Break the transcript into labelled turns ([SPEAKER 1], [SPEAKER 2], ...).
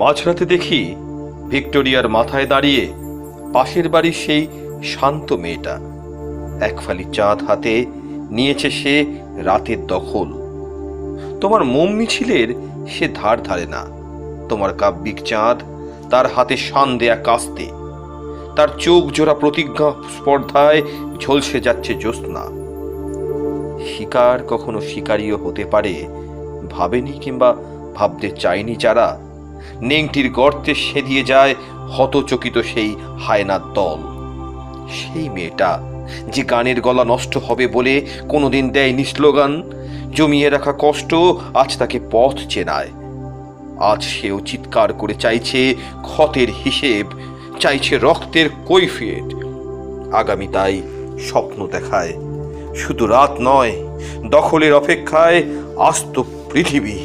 [SPEAKER 1] মাঝরাতে দেখি ভিক্টোরিয়ার মাথায় দাঁড়িয়ে পাশের বাড়ির সেই শান্ত মেয়েটা। এক ফালি চাঁদ হাতে নিয়েছে সে রাতের দখল। তোমার মোম মিছিলের সে ধার ধারে না। তোমার কাব্যিক চাঁদ তার হাতে শান দেয়া কাস্তে। তার চোখ জোড়া প্রতিজ্ঞা স্পর্ধায় ঝলসে যাচ্ছে জ্যোৎস্না। শিকার কখনো শিকারীও হতে পারে, ভাবেনি কিংবা ভাবতে চায়নি যারা নেংটির গর্তে সেদিয়ে যায় হতচকিত সেই হায়নার দল। সেই মেয়েটা যে গানের গলা নষ্ট হবে বলে কোনোদিন দেয়নি স্লোগান, জমিয়ে রাখা কষ্ট আজ তাকে পথ চেনায়। আজ সেও চিৎকার করে চাইছে ক্ষতের হিসেব, চাইছে রক্তের কৈফিয়ত। আগামী তাই স্বপ্ন দেখায়, শুধু রাত নয়, দখলের অপেক্ষায় আস্ত পৃথিবী।